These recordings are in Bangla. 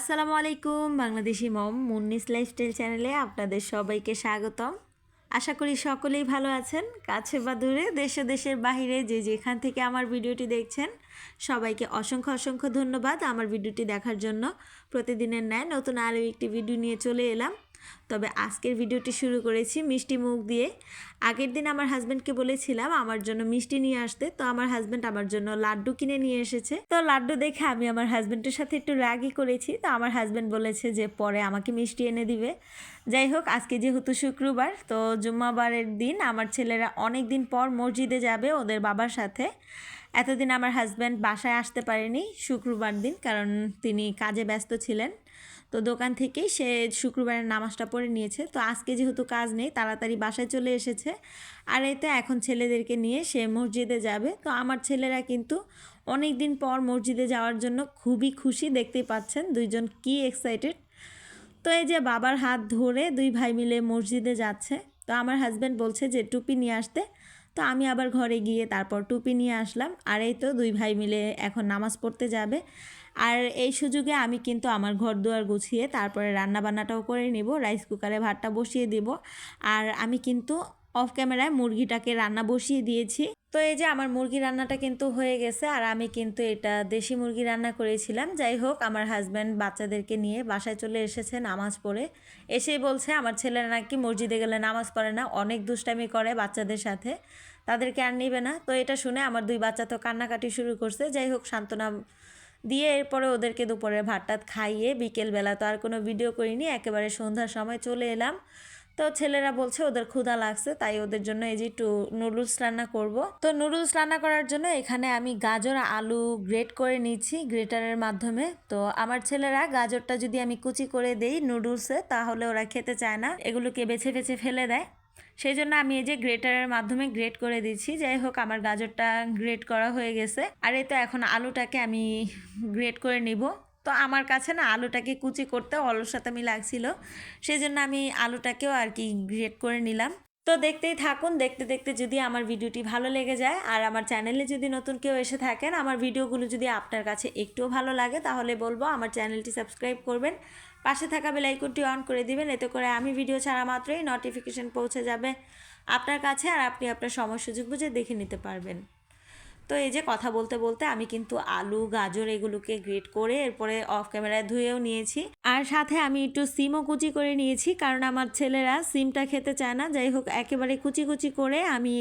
আসসালামু আলাইকুম বাংলাদেশি মম মুন্নিস লাইফস্টাইল চ্যানেলে আপনাদের সবাইকে স্বাগতম। আশা করি সকলেই ভালো আছেন, কাছে বা দূরে, দেশে দেশের বাহিরে যে যেখান থেকে আমার ভিডিওটি দেখছেন, সবাইকে অসংখ্য অসংখ্য ধন্যবাদ আমার ভিডিওটি দেখার জন্য। প্রতিদিনের ন্যায় নতুন আরও একটি ভিডিও নিয়ে চলে এলাম। তবে আজকের ভিডিওটি শুরু করেছি মিষ্টি মুখ দিয়ে। আগের দিন আমার হাজব্যান্ডকে বলেছিলাম আমার জন্য মিষ্টি নিয়ে আসতে, তো আমার হাজব্যান্ড আমার জন্য লাড্ডু কিনে নিয়ে এসেছে। তো লাড্ডু দেখে আমি আমার হাজব্যান্ডের সাথে একটু রাগই করেছি, তো আমার হাজব্যান্ড বলেছে যে পরে আমাকে মিষ্টি এনে দিবে। যাই হোক, আজকে যেহেতু শুক্রবার, তো জুম্মাবারের দিন আমার ছেলেরা অনেক দিন পর মসজিদে যাবে ওদের বাবার সাথে। এতদিন আমার হাজব্যান্ড বাসায় আসতে পারেনি শুক্রবার দিন, কারণ তিনি কাজে ব্যস্ত ছিলেন। তো দোকান থেকেই সে শুক্রবারের নামাজটা পড়ে নিয়েছে। তো আজকে যেহেতু কাজ নেই, তাড়াতাড়ি বাসায় চলে এসেছে। আর এতে এখন ছেলেদেরকে নিয়ে সে মসজিদে যাবে। তো আমার ছেলেরা কিন্তু অনেক দিন পর মসজিদে যাওয়ার জন্য খুবই খুশি, দেখতেই পাচ্ছেন দুইজন কি এক্সাইটেড তো এই যে বাবার হাত ধরে দুই ভাই মিলে মসজিদে যাচ্ছে। তো আমার হাজব্যান্ড বলছে যে, টুপি নিয়ে আসতে। তো আমি আবার ঘরে গিয়ে তারপর টুপি নিয়ে আসলাম। আর এই তো দুই ভাই মিলে এখন নামাজ পড়তে যাবে। আর এই সুযোগে আমি কিন্তু আমার ঘর দুয়ার গুছিয়ে তারপরে রান্নাবান্নাটাও করে নিব। রাইস কুকারে ভাতটা বসিয়ে দিব। আর আমি কিন্তু অফ ক্যামেরায় মুরগিটাকে রান্না বসিয়ে দিয়েছি। তো এই যে আমার মুরগি রান্নাটা কিন্তু হয়ে গেছে, আর আমি কিন্তু এটা দেশি মুরগি রান্না করেছিলাম। যাই হোক, আমার হাজব্যান্ড বাচ্চাদেরকে নিয়ে বাসায় চলে এসেছে নামাজ পড়ে। এসেই বলছে, আমার ছেলেরা নাকি মসজিদে গেলে নামাজ পড়ে না, অনেক দুষ্টামি করে বাচ্চাদের সাথে। তাদেরকে আর নিবে না। তো এটা শুনে আমার দুই বাচ্চা তো কান্নাকাটি শুরু করছে। যাই হোক, সান্ত্বনা দিয়ে এরপরে ওদেরকে দুপুরে ভাত টাত খাইয়ে বিকেলবেলা তো আর কোনো ভিডিও করিনি, একেবারে সন্ধ্যার সময় চলে এলাম। তো ছেলেরা বলছে ওদের ক্ষুধা লাগছে, তাই ওদের জন্য এই যে একটু নুডলস রান্না করব। তো নুডলস রান্না করার জন্য এখানে আমি গাজর, আলু গ্রেট করে নিচ্ছি গ্রেটারের মাধ্যমে। তো আমার ছেলেরা গাজরটা যদি আমি কুচি করে দেই নুডলসে তাহলে ওরা খেতে চায় না, এগুলোকে বেছে বেছে ফেলে দেয়। সেই জন্য আমি এই যে গ্রেটারের মাধ্যমে গ্রেট করে দিচ্ছি। যাই হোক, আমার গাজরটা গ্রেট করা হয়ে গেছে। আর এই তো এখন আলুটাকে আমি গ্রেট করে নিব। তো আমার কাছে না আলুটাকে কুচি করতে অলসতামি লাগছিল। সেই জন্য আমি আলুটাকেও আর কি গ্রেট করে নিলাম। তো দেখতেই থাকুন, দেখতে দেখতে যদি আমার ভিডিওটি ভালো লেগে যায় আর আমার চ্যানেলে যদি নতুন কেউ এসে থাকেন, আমার ভিডিওগুলো যদি আপনার কাছে একটুও ভালো লাগে, তাহলে বলব আমার চ্যানেলটি সাবস্ক্রাইব করবেন। পাশে থাকা বেলাইকনটি অন করে দিবেন, এতে করে আমি ভিডিও ছাড়া মাত্রই নোটিফিকেশন পৌঁছে যাবে। আপনার কাছে আর আপনি আপনার সময় সুযোগ বুঝে দেখে নিতে পারবেন। তো এই যে কথা বলতে বলতে আমি কিন্তু আলু, গাজর এগুলোকে গ্রেট করে এরপরে অফ ক্যামেরায় ধুয়েও নিয়েছি। আর সাথে আমি একটু সিমও কুচি করে নিয়েছি কারণ আমার ছেলেরা সিমটা খেতে চায় না। যাই হোক, একেবারে কুচি কুচি করে আমি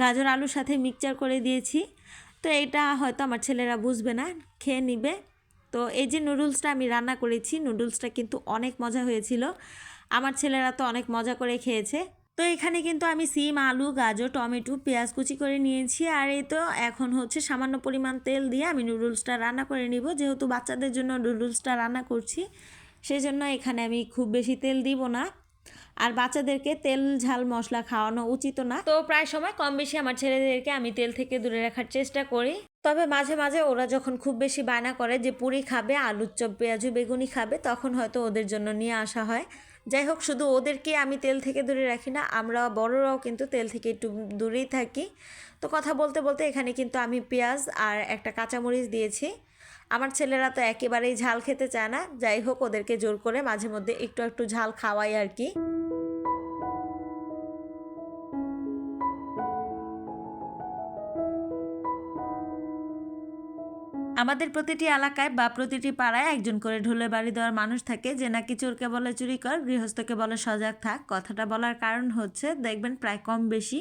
গাজর আলুর সাথে মিক্সচার করে দিয়েছি। তো এটা হয়তো আমার ছেলেরা বুঝবে না, খেয়ে নিবে। তো এই যে নুডলসটা আমি রান্না করেছি, নুডলসটা কিন্তু অনেক মজা হয়েছিল। আমার ছেলেরা তো অনেক মজা করে খেয়েছে। তো এখানে কিন্তু আমি সিম, আলু, গাজর, টমেটো, পেঁয়াজ কুচি করে নিয়েছি। আর এই তো এখন হচ্ছে সামান্য পরিমাণ তেল দিয়ে আমি নুডলসটা রান্না করে নিব। যেহেতু বাচ্চাদের জন্য নুডলসটা রান্না করছি সেই জন্য এখানে আমি খুব বেশি তেল দিব না। আর বাচ্চাদেরকে তেল, ঝাল, মশলা খাওয়ানো উচিত না। তো প্রায় সময় কম বেশি আমার ছেলেদেরকে আমি তেল থেকে দূরে রাখার চেষ্টা করি। তবে মাঝে মাঝে ওরা যখন খুব বেশি বায়না করে যে পুরি খাবে, আলুর চপ, পেঁয়াজু, বেগুনি খাবে, তখন হয়তো ওদের জন্য নিয়ে আসা হয়। যাই হোক, শুধু ওদেরকে আমি তেল থেকে দূরে রাখি না, আমরা বড়রাও কিন্তু তেল থেকে একটু দূরেই থাকি। তো কথা বলতে বলতে এখানে কিন্তু আমি পেঁয়াজ আর একটা কাঁচামরিচ দিয়েছি। আমার ছেলেরা তো একেবারেই ঝাল খেতে চায় না, যাই হোক, ওদেরকে জোর করে মাঝে মধ্যে একটু একটু ঝাল খাওয়াই আর কি। আমাদের প্রতিটি এলাকায় বা প্রতিটি পাড়ায় একজন করে ঢোলে বাড়ি দেওয়ার মানুষ থাকে যে নাকি চোরকে বলে চুরি কর, গৃহস্থকে বলে সজাগ থাক। কথাটা বলার কারণ হচ্ছে, দেখবেন প্রায় কম বেশি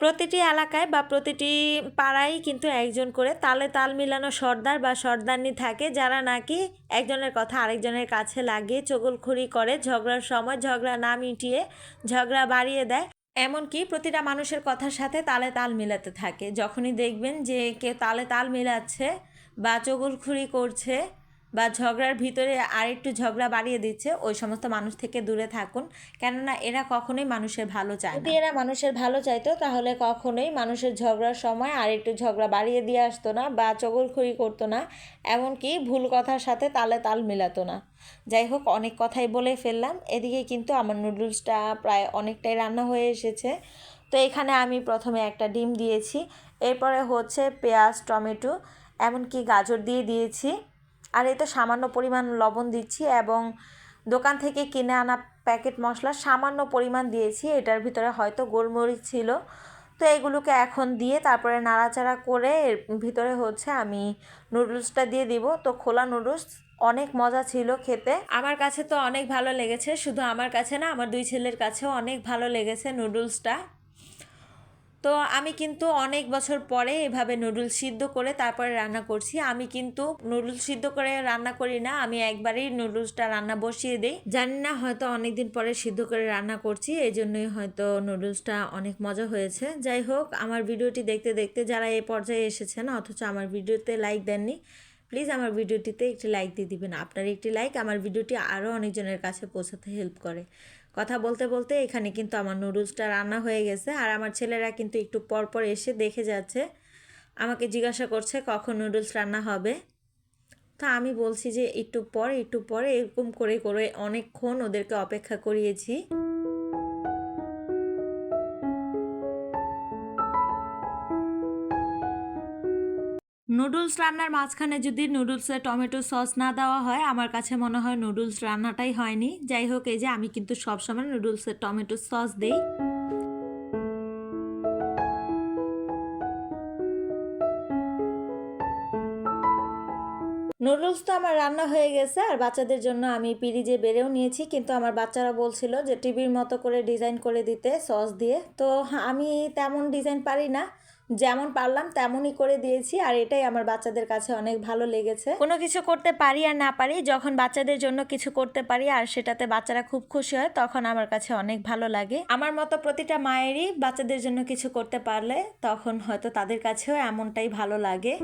প্রতিটি এলাকায় বা প্রতিটি পাড়ায় কিন্তু একজন করে তালে তাল মিলানো সর্দার বা সর্দারনি থাকে যারা নাকি একজনের কথা আরেকজনের কাছে লাগিয়ে চগলখড়ি করে, ঝগড়ার সময় ঝগড়া না মিটিয়ে ঝগড়া বাড়িয়ে দেয়। এমনকি প্রতিটা মানুষের কথার সাথে তালে তাল মিলাতে থাকে। যখনই দেখবেন যে কেউ তালে তাল মিলাচ্ছে বা চগলখুরি করছে বা ঝগড়ার ভিতরে আরেকটু ঝগড়া বাড়িয়ে দিচ্ছে, ওই সমস্ত মানুষ থেকে দূরে থাকুন। কেননা এরা কখনোই মানুষের ভালো চায় যদি এরা মানুষের ভালো চাইতো, তাহলে কখনোই মানুষের ঝগড়ার সময় আর একটু ঝগড়া বাড়িয়ে দিয়ে আসতো না বা চগলখুরি করতো না। এমনকি ভুল কথার সাথে তালে তাল মেলাতো না। যাই হোক, অনেক কথাই বলে ফেললাম। এদিকে কিন্তু আমার নুডলসটা প্রায় অনেকটাই রান্না হয়ে এসেছে। তো এখানে আমি প্রথমে একটা ডিম দিয়েছি। এরপরে হচ্ছে পেঁয়াজ, টমেটো এমনকি গাজর দিয়ে দিয়েছি। আর এতে সামান্য পরিমাণ লবণ দিচ্ছি এবং দোকান থেকে কিনে আনা প্যাকেট মশলা সামান্য পরিমাণ দিয়েছি। এটার ভিতরে হয়তো গোলমরিচ ছিল। তো এগুলোকে এখন দিয়ে তারপরে নাড়াচাড়া করে এর ভিতরে হচ্ছে আমি নুডলসটা দিয়ে দিব। তো খোলা নুডলস অনেক মজা ছিল খেতে। আমার কাছে তো অনেক ভালো লেগেছে। শুধু আমার কাছে না, আমার দুই ছেলের কাছেও অনেক ভালো লেগেছে নুডলসটা। তো আমি কিন্তু অনেক বছর পরে এভাবে নুডলস সিদ্ধ করে তারপরে রান্না করছি। আমি কিন্তু নুডলস সিদ্ধ করে রান্না করি না। আমি একবারেই নুডলসটা রান্না বসিয়ে দিই। জানি না হয়তো অনেক দিন পরে সিদ্ধ করে রান্না করছি এই জন্যই হয়তো নুডলসটা অনেক মজা হয়েছে। যাই হোক, আমার ভিডিওটি দেখতে দেখতে যারা এ পর্যায়ে এসেছেন, অথচ আমার ভিডিওতে লাইক দেননি প্লিজ আমার ভিডিওটিতে একটি লাইক দিয়ে দিবেন। আপনার একটি লাইক আমার ভিডিওটি আরও অনেকজনের কাছে পৌঁছাতে হেল্প করে। কথা বলতে বলতে এখানে কিন্তু আমার নুডলসটা রান্না হয়ে গেছে আর আমার ছেলেরা কিন্তু একটু পর পর এসে দেখে যাচ্ছে। আমাকে জিজ্ঞাসা করছে কখন নুডলস রান্না হবে। তো আমি বলছি যে একটু পর, একটু পরে, এরকম করে করে অনেকক্ষণ ওদেরকে অপেক্ষা করিয়েছি। নুডলস রান্নার মাঝখানে যদি নুডলসে টমেটো সস না দেওয়া হয়, আমার কাছে মনে হয় নুডলস রান্নাটাই হয়নি। যাই হোক, এই যে আমি কিন্তু সবসময় নুডলসে টমেটো সস দিই। নুডলস তো আমার রান্না হয়ে গেছে, আর বাচ্চাদের জন্য আমি পিরিজে বেড়েও নিয়েছি, কিন্তু আমার বাচ্চারা বলছিল যে টিভির মতো করে ডিজাইন করে দিতে সস দিয়ে। তো আমি তেমন ডিজাইন পারি না। যেমন পারলাম তেমনই করে দিয়েছি, আর এটাই আমার বাচ্চাদের কাছে অনেক ভালো লেগেছে। কোনো কিছু করতে পারি আর না পারি, যখন বাচ্চাদের জন্য কিছু করতে পারি আর সেটাতে বাচ্চারা খুব খুশি হয়, তখন আমার কাছে অনেক ভালো লাগে। আমার মতো প্রতিটা মায়েরই বাচ্চাদের জন্য কিছু করতে পারলে তখন হয়তো তাদের কাছেও এমনটাই ভালো লাগে।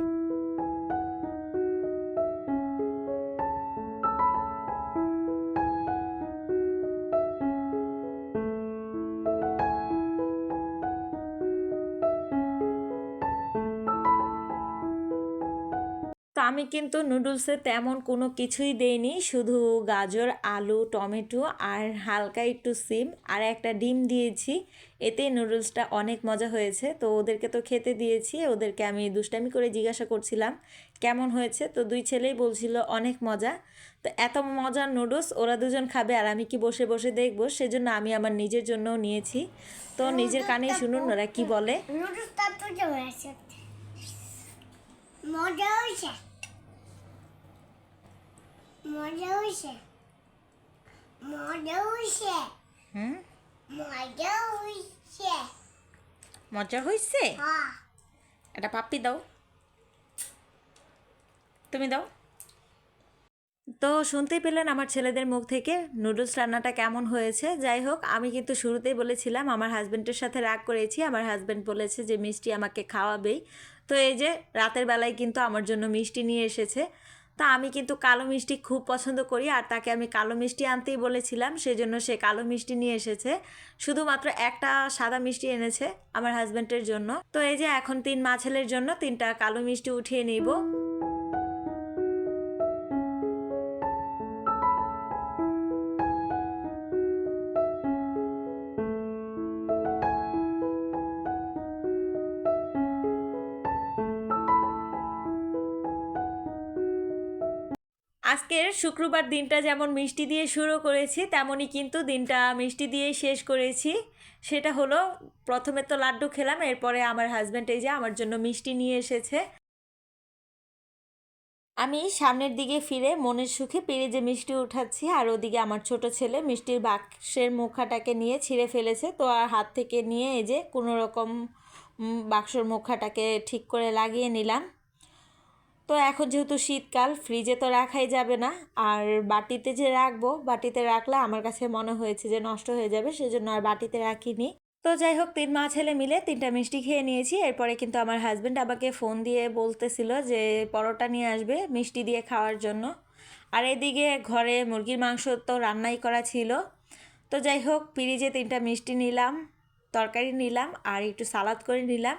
আমি কিন্তু নুডলসে তেমন কোনো কিছুই দেইনি, শুধু গাজর, আলু, টমেটো আর হালকা একটু সিম আর একটা ডিম দিয়েছি। এতেই নুডলসটা অনেক মজা হয়েছে। তো ওদেরকে তো খেতে দিয়েছি, ওদেরকে আমি দুষ্টামি করে জিজ্ঞাসা করছিলাম, কেমন হয়েছে? তো দুই ছেলেই বলছিল, অনেক মজা। তো এত মজার নুডলস ওরা দুজন খাবে আর আমি কি বসে বসে দেখব? সেজন্য আমি আমার নিজের জন্যও নিয়েছি। তো নিজের কানেই শুনুন, ওরা কি বলে? মজা হয়েছে। মজা হয়েছে? মজা হয়েছে? হুম? মজা হয়েছে? মজা হয়েছে? হ্যাঁ। এটা পাপ্পি দাও। তুমি দাও। তো শুনতেই পেলেন আমার ছেলেদের মুখ থেকে নুডলস রান্নাটা কেমন হয়েছে? যাই হোক আমি কিন্তু শুরুতেই বলেছিলাম আমার হাজব্যান্ডের সাথে রাগ করেছি। আমার হাজব্যান্ড বলেছে যে মিষ্টি আমাকে খাওয়াবেই। তো এই যে রাতের বেলায় কিন্তু আমার জন্য মিষ্টি নিয়ে এসেছে। তা আমি কিন্তু কালো মিষ্টি খুব পছন্দ করি আর তাকে আমি কালো মিষ্টি আনতেই বলেছিলাম, সেজন্য সে কালো মিষ্টি নিয়ে এসেছে। শুধুমাত্র একটা সাদা মিষ্টি এনেছে আমার হাজব্যান্ডের জন্য। তো এই যে এখন তিন মা ছেলের জন্য তিনটা কালো মিষ্টি উঠিয়ে নিব। আজকের শুক্রবার দিনটা যেমন মিষ্টি দিয়ে শুরু করেছি, তেমনই কিন্তু দিনটা মিষ্টি দিয়েই শেষ করেছি। সেটা হলো, প্রথমে তো লাড্ডু খেলাম, এরপরে আমার হাজব্যান্ড এই যে আমার জন্য মিষ্টি নিয়ে এসেছে। আমি সামনের দিকে ফিরে মনের সুখে পেরে যে মিষ্টি উঠাচ্ছি, আর ওদিকে আমার ছোট ছেলে মিষ্টির বাক্সের মুখাটাকে নিয়ে ছিঁড়ে ফেলেছে। তো আর হাত থেকে নিয়ে এই যে কোনো রকম বাক্সর মুখাটাকে ঠিক করে লাগিয়ে নিলাম। তো এখন যেহেতু শীতকাল ফ্রিজে তো রাখাই যাবে না। আর বাটিতে যে রাখব, বাটিতে রাখলে আমার কাছে মনে হয়েছে যে নষ্ট হয়ে যাবে, সেজন্য আর বাটিতে রাখিনি। তো যাই হোক, তিন মা ছেলে মিলে তিনটা মিষ্টি খেয়ে নিয়েছি। এরপরে কিন্তু আমার হাজব্যান্ড আমাকে ফোন দিয়ে বলতেছিল যে পরোটা নিয়ে আসবে মিষ্টি দিয়ে খাওয়ার জন্য। আর এদিকে ঘরে মুরগির মাংস তো রান্নাই করা ছিল। তো যাই হোক পিরিজে তিনটা মিষ্টি নিলাম, তরকারি নিলাম, আর একটু সালাদ করে নিলাম।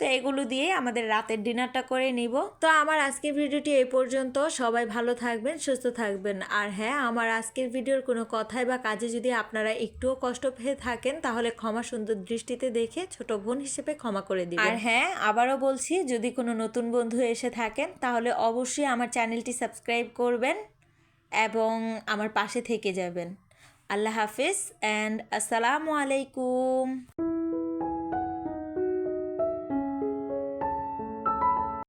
তো এগুলো দিয়ে আমাদের রাতের ডিনারটা করে নিব। তো আমার আজকের ভিডিওটি এই পর্যন্ত। সবাই ভালো থাকবেন, সুস্থ থাকবেন। আর হ্যাঁ আমার আজকের ভিডিওর কোনো কথায় বা কাজে যদি আপনারা একটুও কষ্ট পেয়ে থাকেন, তাহলে ক্ষমা সুন্দর দৃষ্টিতে দেখে ছোট বোন হিসেবে ক্ষমা করে দিবেন। আর হ্যাঁ আবারও বলছি, যদি কোনো নতুন বন্ধু এসে থাকেন, তাহলে অবশ্যই আমার চ্যানেলটি সাবস্ক্রাইব করবেন এবং আমার পাশে থেকে যাবেন। আল্লাহ হাফিজ অ্যান্ড আসসালামু আলাইকুম।